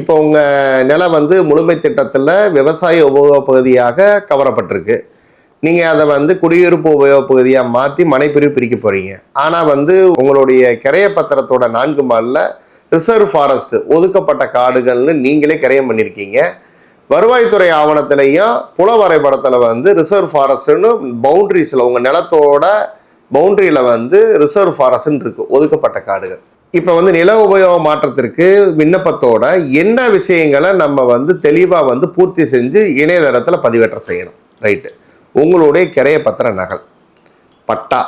இப்போ உங்கள் நிலம் வந்து முழுமை திட்டத்தில் விவசாய உபயோகப்பகுதியாக கவரப்பட்டிருக்கு. நீங்கள் அதை வந்து குடியிருப்பு உபயோகப்பகுதியாக மாற்றி மனைப்பிரிவு பிரிக்க போகிறீங்க ஆனால் வந்து உங்களுடைய கிரைய பத்திரத்தோட நான்கு மாலில் ரிசர்வ் ஃபாரஸ்ட் ஒதுக்கப்பட்ட காடுகள்னு நீங்களே கிரயம் பண்ணியிருக்கீங்க வருவாய்த்துறை ஆவணத்திலையும் புல வரைபடத்தில் வந்து ரிசர்வ் ஃபாரஸ்ட்னு பவுண்ட்ரிஸில் உங்கள் நிலத்தோட பவுண்ட்ரியில் வந்து ரிசர்வ் ஃபாரஸ்ட்னு இருக்குது ஒதுக்கப்பட்ட காடுகள். இப்போ வந்து நில உபயோக மாற்றத்திற்கு விண்ணப்பத்தோட என்ன விஷயங்களை நம்ம வந்து தெளிவாக வந்து பூர்த்தி செஞ்சு இணையதளத்தில் பதிவேற்றம் செய்யணும். ரைட்டு. உங்களுடைய கிரைய பத்திர நகல் பட்டா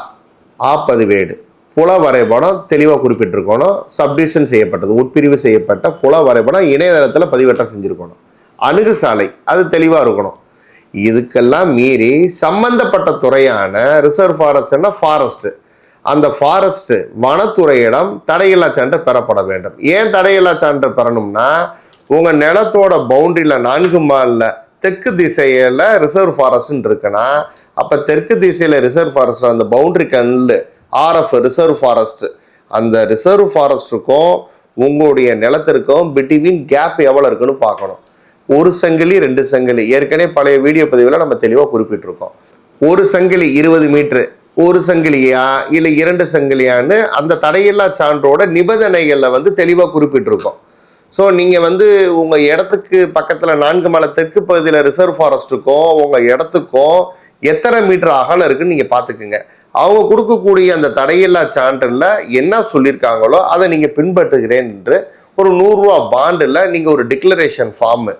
ஆப்பதிவேடு புல வரைபடம் தெளிவாக குறிப்பிட்டிருக்கணும். சப்டிவிஷன் செய்யப்பட்டது உட்பிரிவு செய்யப்பட்ட புல வரைபடம் இணையதளத்தில் பதிவேற்றம் செஞ்சுருக்கணும். அணுகு சாலை அது தெளிவாக இருக்கணும். இதுக்கெல்லாம் மீறி சம்பந்தப்பட்ட துறையான ரிசர்வ் ஃபாரஸ்ட்னா ஃபாரஸ்ட்டு அந்த ஃபாரஸ்ட் வனத்துறையிடம் தடையில்லா சான்று பெறப்பட வேண்டும். ஏன் தடையில்லா சான்று பெறணும்னா உங்கள் நிலத்தோட பவுண்டரியில் நான்கு மாலில் தெற்கு திசையில் ரிசர்வ் ஃபாரஸ்ட்னு இருக்குன்னா அப்போ தெற்கு திசையில் ரிசர்வ் ஃபாரஸ்ட் அந்த பவுண்டரி கல் ஆர்எஃப் ரிசர்வ் ஃபாரஸ்ட் அந்த ரிசர்வ் ஃபாரஸ்ட்டுக்கும் உங்களுடைய நிலத்திற்கும் பிட்வீன் கேப் எவ்வளோ இருக்குன்னு பார்க்கணும். ஒரு சங்கிலி ரெண்டு சங்கிலி. ஏற்கனவே பழைய வீடியோ பதிவில் நம்ம தெளிவாக குறிப்பிட்டிருக்கோம். ஒரு சங்கிலி இருபது மீட்ரு ஒரு சங்கிலியா இல்லை இரண்டு சங்கிலியான்னு அந்த தடையில்லா சான்றோட நிபந்தனைகளில் வந்து தெளிவாக குறிப்பிட்டிருக்கோம். ஸோ நீங்கள் வந்து உங்கள் இடத்துக்கு பக்கத்தில் நான்கு மலை தெற்கு பகுதியில் ரிசர்வ் ஃபாரஸ்ட்டுக்கும் உங்கள் இடத்துக்கும் எத்தனை மீட்டர் அகலம் இருக்குன்னு நீங்கள் பார்த்துக்குங்க. அவங்க கொடுக்கக்கூடிய அந்த தடையில்லா சான்றில் என்ன சொல்லியிருக்காங்களோ அதை நீங்கள் பின்பற்றுகிறேன் என்று ஒரு நூறுரூவா பாண்டில் நீங்கள் ஒரு டிக்ளரேஷன் ஃபார்மு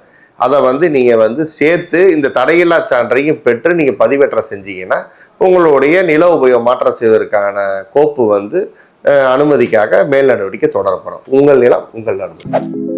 அதை வந்து நீங்கள் வந்து சேர்த்து இந்த தடையில்லா சான்றையும் பெற்று நீங்கள் பதிவேற்றம் செஞ்சீங்கன்னா உங்களுடைய நில உபயோகம் மாற்றம் செய்வதற்கான கோப்பு வந்து அனுமதிக்காக மேல் நடவடிக்கை தொடரப்படும். உங்கள் நிலம் உங்கள் அனுமதி.